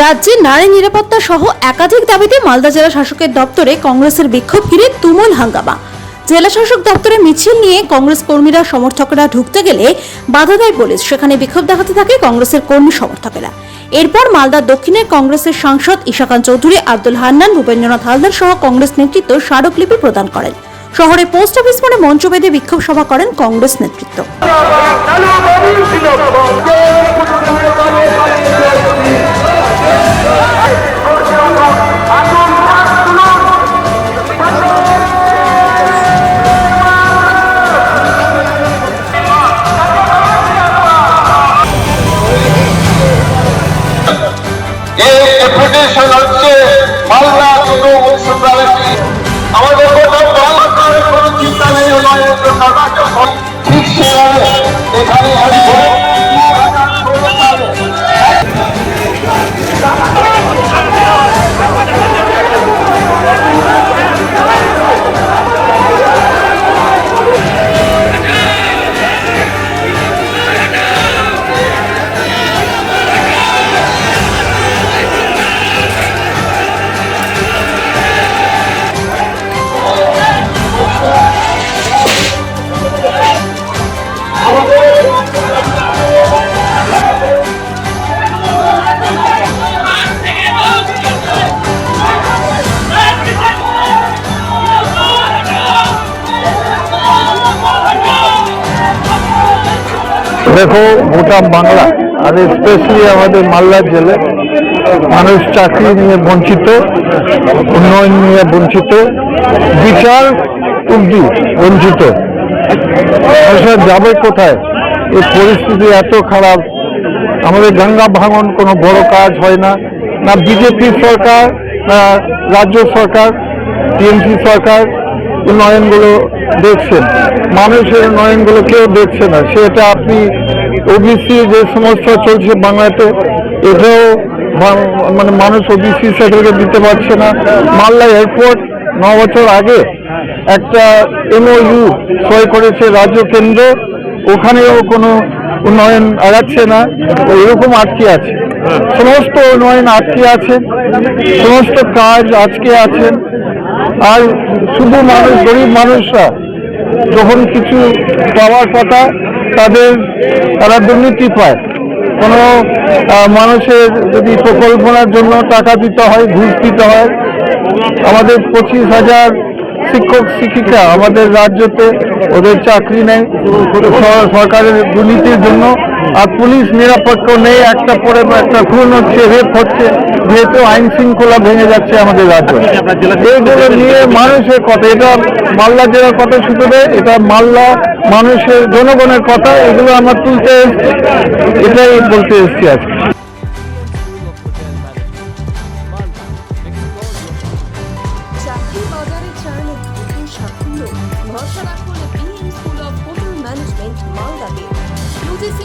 রাজ্যে নারী নিরাপত্তা সহ একাধিক দাবিতে মালদা জেলা শাসকের দপ্তরে কংগ্রেসের বিক্ষোভ ঘিরে তুমুল হাঙ্গামা। জেলা শাসক দপ্তরে মিছিল নিয়ে কংগ্রেস কর্মীরা, সমর্থকরা ঢুকতে গেলে বাধা দেয় পুলিশ। সেখানে বিক্ষোভ দেখাতে থাকে কংগ্রেসের কর্মী সমর্থকেরা। এরপর মালদা দক্ষিণের কংগ্রেসের সাংসদ ঈশাকান চৌধুরী, আব্দুল হান্নান, ভূপেন্দ্রনাথ হালদার সহ কংগ্রেস নেতৃত্ব স্মারকলিপি প্রদান করেন। শহরে পোস্ট অফিস মোড়ে মঞ্চ বেঁধে বিক্ষোভ সভা করেন কংগ্রেস নেতৃত্ব। এই ডেপুটেশন হচ্ছে মালদা দুটো মুন্সিপালিটি আমাদের করার কোনো চিন্তা নেই ঠিক সেভাবে এখানে দেখো গোটা বাংলা, আর স্পেশালি আমাদের মালদা জেলে মানুষ চাকরি নিয়ে বঞ্চিত, উন্নয়ন নিয়ে বঞ্চিত, বিচার অব্দি বঞ্চিত। মানুষের যাবে কোথায়? এই পরিস্থিতি এত খারাপ। আমাদের গঙ্গা ভাঙন কোনো বড় কাজ হয় না। না বিজেপি সরকার, না রাজ্য সরকার, টিএমসি সরকার উন্নয়নগুলো দেখছেন। মানুষের উন্নয়নগুলো কেউ দেখছে না। সেটা আপনি ওবিসি যে সমস্যা চলছে বাংলাতে, এটাও মানে মানুষ ওবিসি সার্টিফিকেট দিতে পারছে না। মালদা এয়ারপোর্ট ন বছর আগে একটা এমওইউ সই করেছে রাজ্য কেন্দ্র। ওখানেও কোনো উন্নয়ন আগাচ্ছে না। এরকম আটকে আছে। সমস্ত উন্নয়ন আটকে আছে। সমস্ত কাজ আজকে আছেন আর শুধু মানুষ, গরিব মানুষরা যখন কিছু পাওয়ার কথা তাদের, তারা দুর্নীতি পায়। কোনো মানুষের যদি প্রকল্পনার জন্য টাকা দিতে হয়, ঘুষ দিতে হয়, আমাদের পঁচিশ হাজার শিক্ষক, শিক্ষিকা আমাদের রাজ্যতে ওদের চাকরি নেই। সরকারের দুর্নীতির জন্য আর পুলিশ নিরাপত্ত নেই একটা পরে একটা খুন হচ্ছে রেপ হচ্ছে যেহেতু আইন শৃঙ্খলা ভেঙে যাচ্ছে আমাদের রাজ্য। এইগুলো নিয়ে মানুষের কথা এটা মালদা জেলার কথা শুধু এটা মালদা মানুষের জনগণের কথা এগুলো আমরা তুলতে এসেছি। এটাই বলতে এসেছি আজকে। চাকরি বাজারে চাইলে নতুন সাফল্য ভরসা রাখুন BM school of hotel management মালদাতে। ইউজিসি